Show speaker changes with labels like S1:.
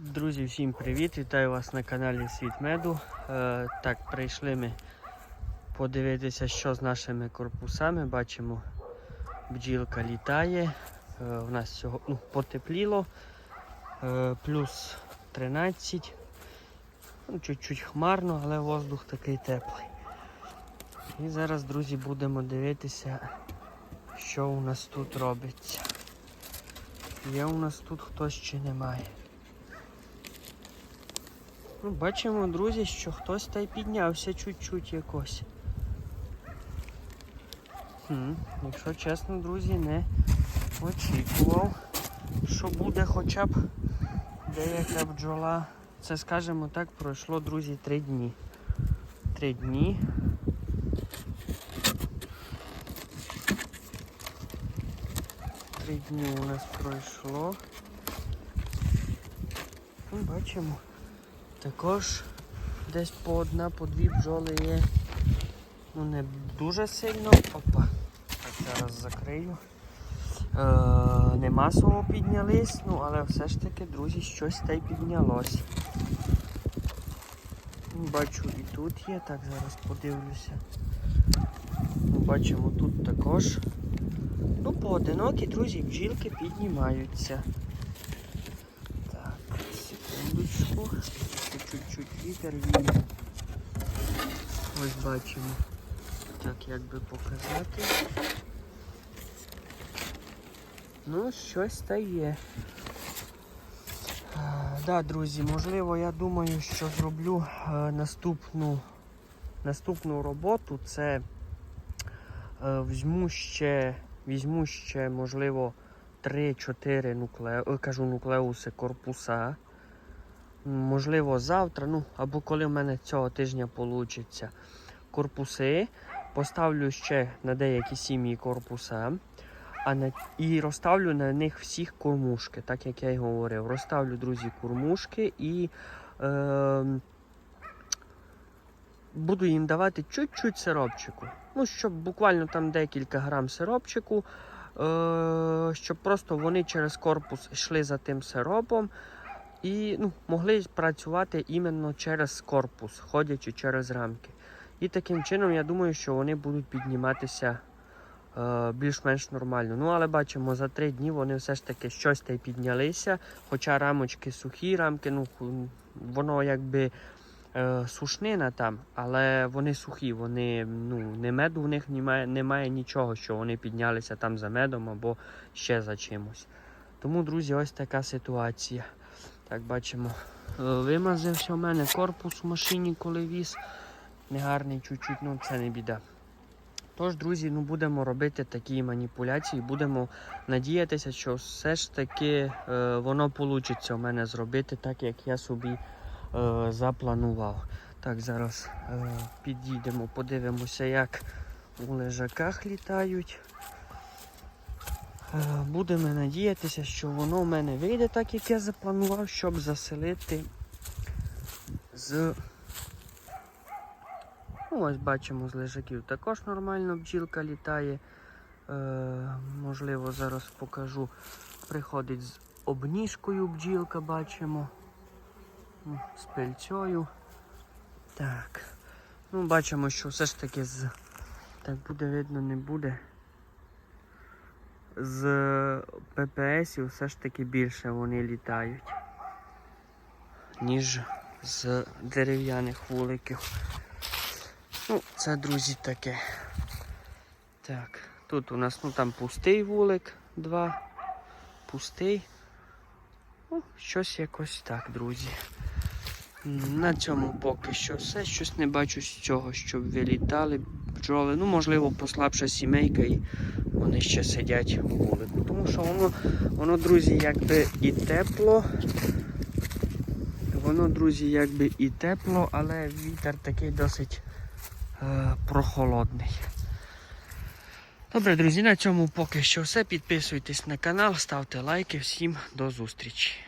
S1: Друзі, всім привіт! Вітаю вас на каналі Світ Меду. Е, так, прийшли ми подивитися, що з нашими корпусами. Бачимо, бджілка літає. Е, у нас сього, ну, потепліло. Е, плюс 13. Ну, Чуть-чуть хмарно, але воздух такий теплий. І зараз, друзі, будемо дивитися, що у нас тут робиться. Є у нас тут хтось чи немає. Ну, бачимо, друзі, що хтось та й піднявся чуть-чуть якось. Хм, якщо чесно, друзі, не очікував, що буде хоча б деяка бджола. Це, скажімо так, пройшло, друзі, три дні. Три дні. Три дні у нас пройшло. Ну, бачимо. Також десь по одна, по дві бджоли є. Ну не дуже сильно. Опа. Так, зараз закрию. Е, не масово піднялись, ну але все ж таки, друзі, щось та й піднялось. Бачу і тут є, так зараз подивлюся. Ну, Бачимо тут також. Ну, поодинокі, друзі, бджілки піднімаються. Секундочку. Чуть-чуть вітер віє. Ось бачимо. Так, як би показати. Ну, щось та є. Так, да, друзі, можливо, я думаю, що зроблю е, наступну, наступну роботу. Це е, візьму ще, візьму ще, можливо, 3-4 нукле... е, кажу, нуклеуси корпуса. Можливо, завтра, ну або коли в мене цього тижня вийде корпуси. Поставлю ще на деякі сім'ї корпуса. А на... І розставлю на них всіх кормушки, так як я й говорив. Розставлю, друзі, кормушки і е... буду їм давати чуть-чуть сиропчику. Ну, щоб буквально там декілька грам сиропчику, е... щоб просто вони через корпус йшли за тим сиропом і ну, могли працювати іменно через корпус, ходячи через рамки. І таким чином, я думаю, що вони будуть підніматися е, більш-менш нормально. Ну, але бачимо, за три дні вони все ж таки щось та й піднялися. Хоча рамочки сухі, рамки, ну, воно якби е, сушнина там, але вони сухі, вони ну, не меду в них немає, немає нічого, що вони піднялися там за медом або ще за чимось. Тому, друзі, ось така ситуація. Так, бачимо, вимазався у мене корпус в машині, коли віз. Негарний чуть-чуть, ну це не біда. Тож, друзі, ну будемо робити такі маніпуляції, будемо надіятися, що все ж таки е, воно вийде у мене зробити так, як я собі е, запланував. Так, зараз е, підійдемо, подивимося, як у лежаках літають. Е, Будемо надіятися, що воно в мене вийде так, як я запланував, щоб заселити з. Ну, ось бачимо з лежаків також нормально бджілка літає. Е, можливо, зараз покажу. Приходить з обніжкою бджілка, бачимо. З пильцею. Так. Ну, бачимо, що все ж таки з. Так буде видно, не буде з ППСів все ж таки більше вони літають, ніж з дерев'яних вуликів. Ну, це, друзі, таке. Так, тут у нас ну там пустий вулик, два. Пустий. Ну, щось якось так, друзі. На цьому поки що все. Щось не бачу з цього, щоб вилітали бджоли. Ну, можливо, послабша сімейка і вони ще сидять у вулику. Тому що воно, воно, друзі, якби і тепло. Воно, друзі, якби і тепло, але вітер такий досить е, прохолодний. Добре, друзі, на цьому поки що все. Підписуйтесь на канал, ставте лайки. Всім до зустрічі.